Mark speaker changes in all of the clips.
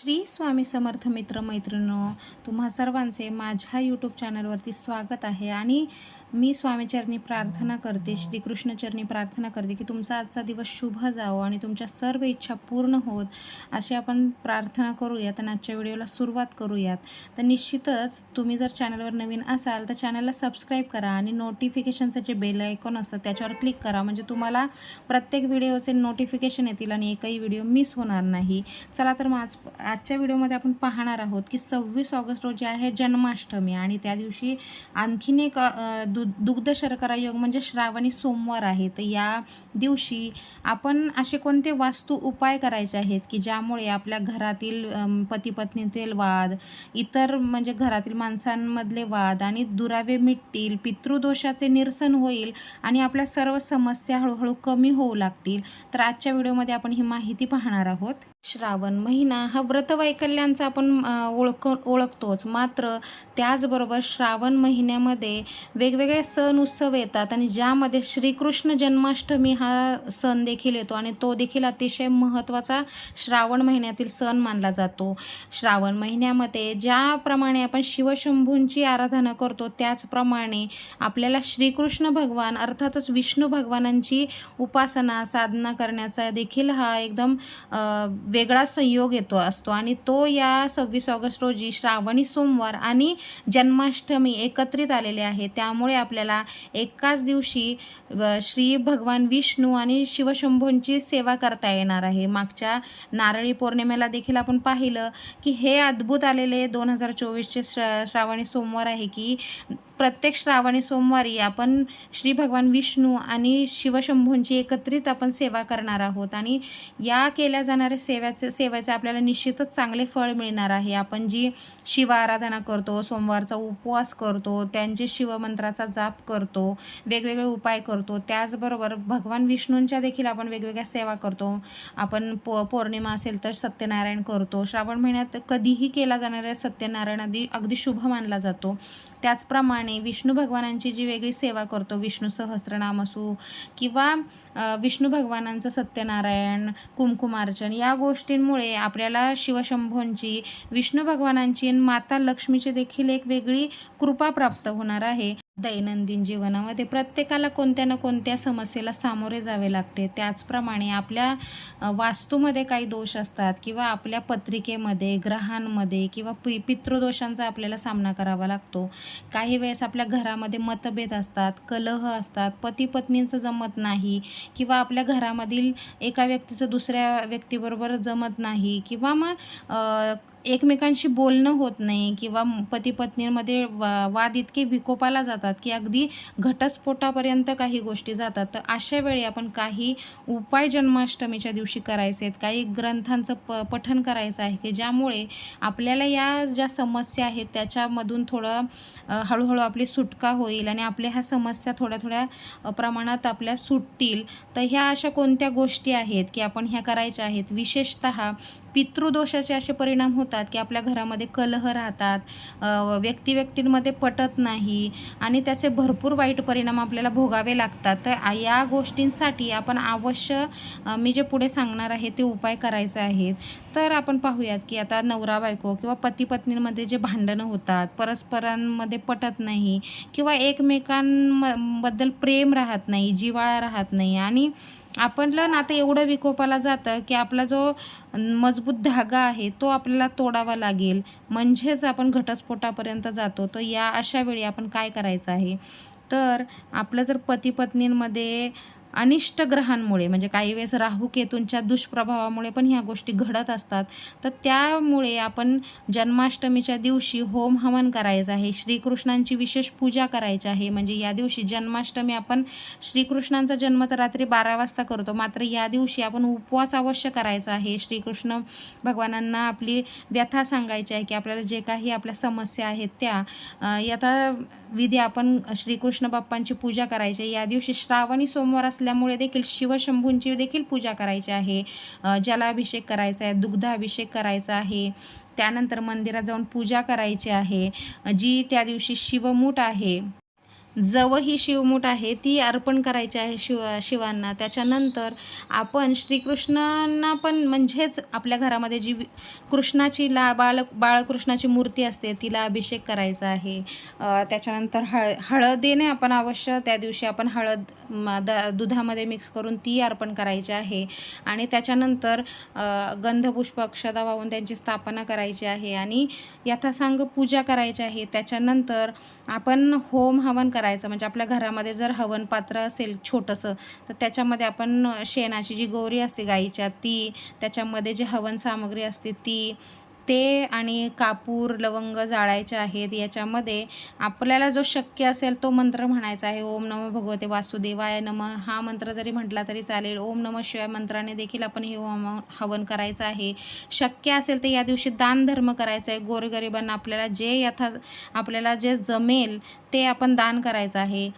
Speaker 1: श्री स्वामी समर्थ मित्र मैत्रिणो तुम्हा सर्वांचे माझ्या यूट्यूब चॅनलवरती स्वागत आहे. आणि मी स्वामीचरणी प्रार्थना करते श्रीकृष्णचरणी प्रार्थना करते की तुमचा आजचा दिवस शुभ जावो आणि तुमच्या सर्व इच्छा पूर्ण होत अशी आपण प्रार्थना करूयात आणि आजच्या व्हिडिओला सुरुवात करूयात. तर निश्चितच तुम्ही जर चॅनलवर नवीन असाल तर चॅनलला सबस्क्राईब करा आणि नोटिफिकेशनचं जे बेल आयकॉन असतं त्याच्यावर क्लिक करा. म्हणजे तुम्हाला प्रत्येक व्हिडिओचे नोटिफिकेशन येतील आणि एकही व्हिडिओ मिस होणार नाही. चला तर मग आज आजच्या व्हिडिओमध्ये आपण पाहणार आहोत की सव्वीस ऑगस्ट रोजी आहे जन्माष्टमी आणि त्या दिवशी आणखीन एक दु दुग्ध शर्करा योग म्हणजे श्रावणी सोमवार आहे. तर या दिवशी आपण असे कोणते वास्तू उपाय करायचे आहेत की ज्यामुळे आपल्या घरातील अम, पती पत्नीतील वाद इतर म्हणजे घरातील माणसांमधले वाद आणि दुरावे मिटतील पितृदोषाचे निरसन होईल आणि आपल्या सर्व समस्या हळूहळू कमी होऊ लागतील. तर आजच्या व्हिडिओमध्ये आपण ही माहिती पाहणार आहोत. श्रावण महिना हा व्रतवैकल्यांचा आपण ओळख ओळखतोच. मात्र त्याचबरोबर श्रावण महिन्यामध्ये वेगवेगळे सण उत्सव येतात आणि ज्यामध्ये श्रीकृष्ण जन्माष्टमी हा सण देखील येतो आणि तो देखील अतिशय महत्त्वाचा श्रावण महिन्यातील सण मानला जातो. श्रावण महिन्यामध्ये ज्याप्रमाणे आपण शिवशंभूंची आराधना करतो त्याचप्रमाणे आपल्याला श्रीकृष्ण भगवान अर्थातच विष्णू भगवानांची उपासना साधना करण्याचा देखील हा एकदम वेगळा संयोग येतो असतो आणि तो या सव्वीस ऑगस्ट रोजी श्रावणी सोमवार आणि जन्माष्टमी एकत्रित आलेले आहे. त्यामुळे आपल्याला एकाच दिवशी श्री भगवान विष्णू आणि शिवशंभूंची सेवा करता येणार आहे. मागच्या नारळी पौर्णिमेला देखील आपण पाहिलं की हे अद्भुत आलेले दोन हजार चोवीसचे श्रा श्रावणी सोमवार आहे की प्रत्येक श्रावणी सोमवारी आपण श्री भगवान विष्णू आणि शिवशंभूंची एकत्रित आपण सेवा करणार आहोत. आणि या केल्या जाणाऱ्या सेवाचे सेवेचे आपल्याला निश्चितच चांगले फळ मिळणार आहे. आपण जी शिव आराधना करतो सोमवारचा उपवास करतो त्यांचे शिवमंत्राचा जाप करतो वेगवेगळे उपाय करतो त्याचबरोबर भगवान विष्णूंच्या देखील आपण वेगवेगळ्या सेवा करतो. आपण पो पौर्णिमा असेल तर सत्यनारायण करतो. श्रावण महिन्यात कधीही केला जाणाऱ्या सत्यनारायण अगदी अगदी शुभ मानला जातो. त्याचप्रमाणे विष्णू भगवानांची जी वेगळी सेवा करतो विष्णू सहस्त्रनाम असू किंवा विष्णू भगवानांचं सत्यनारायण कुमकुमार्चन या गोष्टींमुळे आपल्याला शिवशंभोंची विष्णू भगवानांची माता लक्ष्मीची देखील एक वेगळी कृपा प्राप्त होणार आहे. दैनंदिन जीवनामध्ये प्रत्येकाला कोणत्या ना कोणत्या समस्येला सामोरे जावे लागते. त्याचप्रमाणे आपल्या वास्तूमध्ये काही दोष असतात किंवा आपल्या पत्रिकेमध्ये ग्रहांमध्ये किंवा पि पितृदोषांचा आपल्याला सामना करावा लागतो. काही वेळेस आपल्या घरामध्ये मतभेद असतात कलह असतात पती पत्नींचं जमत नाही किंवा आपल्या घरामधील एका व्यक्तीचं दुसऱ्या व्यक्तीबरोबर जमत नाही किंवा मग एकमेकांशी बोलणं होत नाही किंवा पती पत्नींमध्ये वा वाद इतके विकोपाला जातात की अगदी घटस्फोटापर्यंत काही गोष्टी जातात. तर अशा वेळी आपण काही उपाय जन्माष्टमीच्या दिवशी करायचे आहेत. काही ग्रंथांचं प पठन करायचं आहे की ज्यामुळे आपल्याला या ज्या समस्या आहेत त्याच्यामधून थोडं हळूहळू आपली सुटका होईल आणि आपल्या ह्या समस्या थोड्या थोड्या प्रमाणात आपल्या सुटतील. तर ह्या अशा कोणत्या गोष्टी आहेत की आपण ह्या करायच्या आहेत? विशेषतः पितृदोषाचे असे परिणाम होतात की आपल्या घरामध्ये कलह राहतात व्यक्ती व्यक्तींमध्ये पटत नाही आणि त्याचे भरपूर वाईट परिणाम आपल्याला भोगावे लागतात. तर या गोष्टींसाठी आपण अवश्य मी जे पुढे सांगणार आहे ते उपाय करायचे आहेत. तर आपण पाहूयात की आता नवरा बायको किंवा पती पत्नींमध्ये जे भांडणं होतात परस्परांमध्ये पटत नाही किंवा एकमेकांबद्दल प्रेम राहत नाही जिव्हाळा राहत नाही आणि आपलं नातं एवढं विकोपाला जातं की आपला जो मजबूत धागा आहे तो आपल्याला तोडावा लागेल. म्हणजेच आपण घटस्फोटापर्यंत जातो. तो या अशा वेळी आपण काय करायचं आहे? तर आपलं जर पती पत्नींमध्ये अनिष्ट ग्रहांमुळे म्हणजे काही वेळेस राहू केतूंच्या दुष्प्रभावामुळे पण ह्या गोष्टी घडत असतात. तर त्यामुळे आपण जन्माष्टमीच्या दिवशी होम हवन करायचं आहे श्रीकृष्णांची विशेष पूजा करायची आहे. म्हणजे या दिवशी जन्माष्टमी आपण श्रीकृष्णांचा जन्म तर रात्री बारा वाजता करतो मात्र या दिवशी आपण उपवास अवश्य करायचा आहे. श्रीकृष्ण भगवानांना आपली व्यथा सांगायची आहे की आपल्याला जे काही आपल्या समस्या आहेत त्या अ, याता विधी आपण श्रीकृष्ण बाप्पांची पूजा करायची आहे. या दिवशी श्रावणी सोमवार असल्यामुळे देखील शिवशंभूंची देखील पूजा करायची आहे. जलाभिषेक करायचा आहे दुग्धाभिषेक करायचा आहे. त्यानंतर मंदिरात जाऊन पूजा करायची आहे. जी त्या दिवशी शिवमूठ आहे जव ही शिवमूठ आहे ती अर्पण करायची आहे शिव शिवांना. त्याच्यानंतर आपण श्रीकृष्णांना पण म्हणजेच आपल्या घरामध्ये जी कृष्णाची ला बाळ बाळकृष्णाची मूर्ती असते तिला अभिषेक करायचा आहे. त्याच्यानंतर हळ हळदीने आपण अवश्य त्या दिवशी आपण हळद म, द दुधामध्ये मिक्स करून ती अर्पण करायची आहे. आणि त्याच्यानंतर गंधपुष्प अक्षदा वाहून त्यांची स्थापना करायची आहे. आणि यथासांग पूजा करायची आहे. त्याच्यानंतर आपण होम हवन करायचं. म्हणजे आपल्या घरामध्ये जर हवन पात्र असेल छोटंसं तर त्याच्यामध्ये आपण शेणाची जी गौरी असते गाईच्या ती त्याच्यामध्ये जी हवन सामग्री असते ती ते आणि कापूर लवंग जाळायचे आहेत याच्यामध्ये. आपल्याला जो शक्य असेल तो मंत्र म्हणायचा आहे. ओम नम भगवते वासुदेवाय नम. हा मंत्र जरी म्हटला तरी चालेल. ओम नमः शिवाय मंत्राने देखील आपण हे होम हवन करायचं आहे. शक्य असेल तर या दिवशी दान धर्म करायचा आहे. गोरगरिबांना आपल्याला जे यथा आपल्याला जे जमेल ते आपण दान करायचं आहे.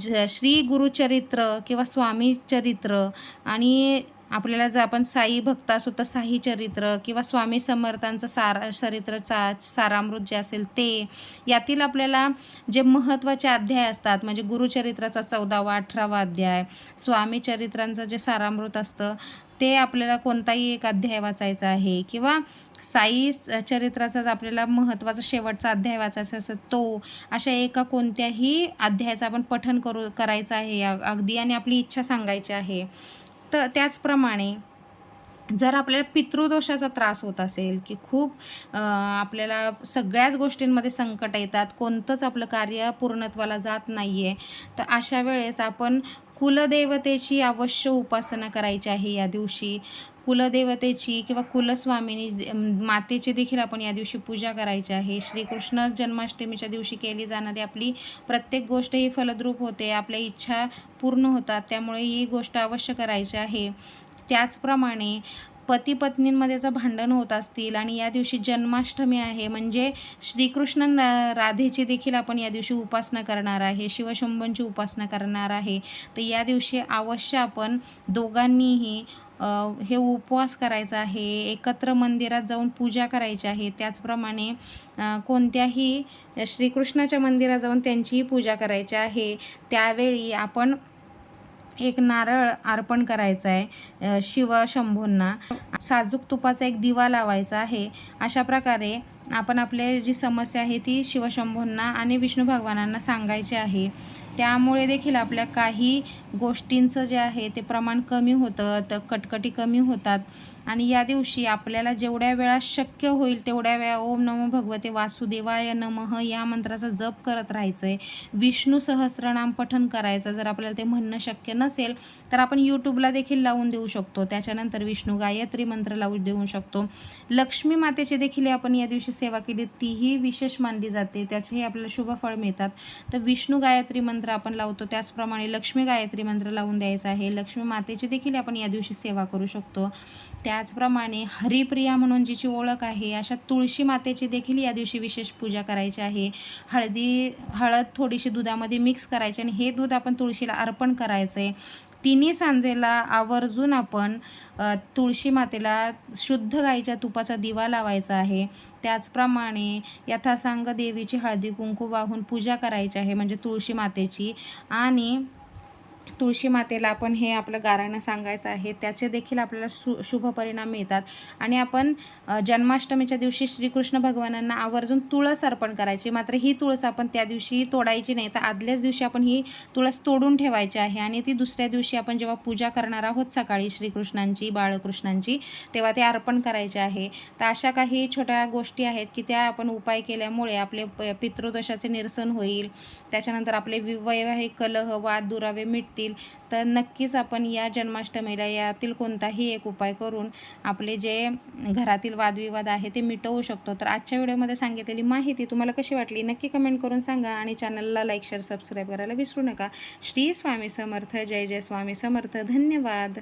Speaker 1: ज श्री गुरुचरित्र किंवा स्वामी चरित्र आणि आपल्याला जर आपण साई भक्त असू तर साई चरित्र किंवा स्वामी समर्थांचं सार चरित्रचा सारामृत जे असेल ते यातील आपल्याला जे महत्त्वाचे अध्याय असतात म्हणजे गुरुचरित्राचा चौदावा अठरावा अध्याय स्वामी चरित्रांचं जे सारामृत असतं ते आपल्याला कोणताही एक अध्याय वाचायचा आहे किंवा साई चरित्राचाच आपल्याला महत्त्वाचा शेवटचा अध्याय वाचायचा असेल तो अशा एका कोणत्याही अध्यायाचं आपण पठन करू करायचं आहे. अगदी आणि आपली इच्छा सांगायची आहे. तर त्याचप्रमाणे जर आपल्याला पितृदोषाचा त्रास होत असेल की खूप आपल्याला सगळ्याच गोष्टींमध्ये संकट येतात कोणतंच आपलं कार्य पूर्णत्वाला जात नाही आहे तर अशा वेळेस आपण कुलदेवतेची अवश्य उपासना करायची आहे या दिवशी. कुलदेवतेची किंवा कुलस्वामिनी मातेची देखील आपण या दिवशी पूजा करायची आहे. श्रीकृष्ण जन्माष्टमीच्या दिवशी केली जाणारी आपली प्रत्येक गोष्ट ही फलद्रूप होते आपल्या इच्छा पूर्ण होतात त्यामुळे ही गोष्ट अवश्य करायची आहे. त्याचप्रमाणे पती पत्नींमध्ये जर भांडण होत असतील आणि या दिवशी जन्माष्टमी आहे म्हणजे श्रीकृष्ण राधेची देखील आपण या दिवशी उपासना करणार आहे शिवशंभूंची उपासना करणार आहे. तर या दिवशी अवश्य आपण दोघांनीही हे उपवास करायचा आहे एकत्र मंदिरात जाऊन पूजा करायची आहे. त्याचप्रमाणे कोणत्याही श्रीकृष्णाच्या मंदिरात जाऊन त्यांचीही पूजा करायची आहे. त्यावेळी आपण एक नारळ अर्पण करायचा आहे शिव शंभूंना. साजूक तुपाचा एक दिवा लावायचा आहे. अशा प्रकारे आपण आपले जी समस्या आहे ती शिवशंभूंना आणि विष्णू भगवानांना सांगायची आहे. त्यामुळे देखील आपल्या काही गोष्टींचं जे आहे ते प्रमाण कमी होतं तर कटकटी कमी होतात. आणि या दिवशी आपल्याला जेवढ्या वेळा शक्य होईल तेवढ्या वेळा ओम नमो भगवते वासुदेवाय नमः या मंत्राचा जप करत राहायचं आहे विष्णू सहस्रनाम पठन करायचं जर आपल्याला ते म्हणणं शक्य नसेल तर आपण यूट्यूबला देखील लावून देऊ शकतो. त्याच्यानंतर विष्णू गायत्री मंत्र लावून देऊ शकतो. लक्ष्मी मातेचे देखील आपण या दिवशी सेवा केली तीही विशेष मानली जाते. त्याचेही आपल्याला शुभफळ मिळतात. तर विष्णू गायत्री मंत्र आपण लावतो. त्याचप्रमाणे लक्ष्मी गायत्री मंत्र लावून द्यायचा आहे. लक्ष्मी मातेची देखील आपण या दिवशी सेवा करू शकतो. त्याचप्रमाणे हरिप्रिया म्हणून जिची ओळख आहे अशा तुळशी मातेची देखील या दिवशी विशेष पूजा करायची आहे. हळदी हळद थोडीशी दुधामध्ये मिक्स करायची आणि हे दूध आपण तुळशीला अर्पण करायचं आहे तिन्ही सांजेला आवर्जून आपण तुळशी मातेला शुद्ध गाईच्या तुपाचा दिवा लावायचा आहे. त्याचप्रमाणे यथासांग देवीची हळदी कुंकू वाहून पूजा करायची आहे म्हणजे तुळशी मातेची. आणि तुळशी मातेला आपण हे आपलं गाराणं सांगायचं आहे त्याचे देखील आपल्याला सु शुभ परिणाम मिळतात. आणि आपण जन्माष्टमीच्या दिवशी श्रीकृष्ण भगवानांना आवर्जून तुळस अर्पण करायची. मात्र ही तुळस आपण त्या दिवशी तोडायची नाही तर आदल्याच दिवशी आपण ही तुळस तोडून ठेवायची आहे. आणि ती दुसऱ्या दिवशी आपण जेव्हा पूजा करणार आहोत सकाळी श्रीकृष्णांची बाळकृष्णांची तेव्हा ते अर्पण करायचे आहे. तर अशा काही छोट्या गोष्टी आहेत की त्या आपण उपाय केल्यामुळे आपले प- पितृदोषाचे निरसन होईल. त्याच्यानंतर आपले वि- वैवाहिक कलह वाद दुरावे मिटतील. तर नक्कीच आपण या जन्माष्टमीला यातील कोणताही एक उपाय करून आपले जे घरातील वादविवाद आहे ते मिटवू शकतो. तर आजच्या व्हिडिओमध्ये सांगितलेली माहिती तुम्हाला कशी वाटली नक्की कमेंट करून सांगा आणि चॅनलला लाईक शेअर सबस्क्राईब करायला विसरू नका. श्री स्वामी समर्थ. जय जय स्वामी समर्थ. धन्यवाद.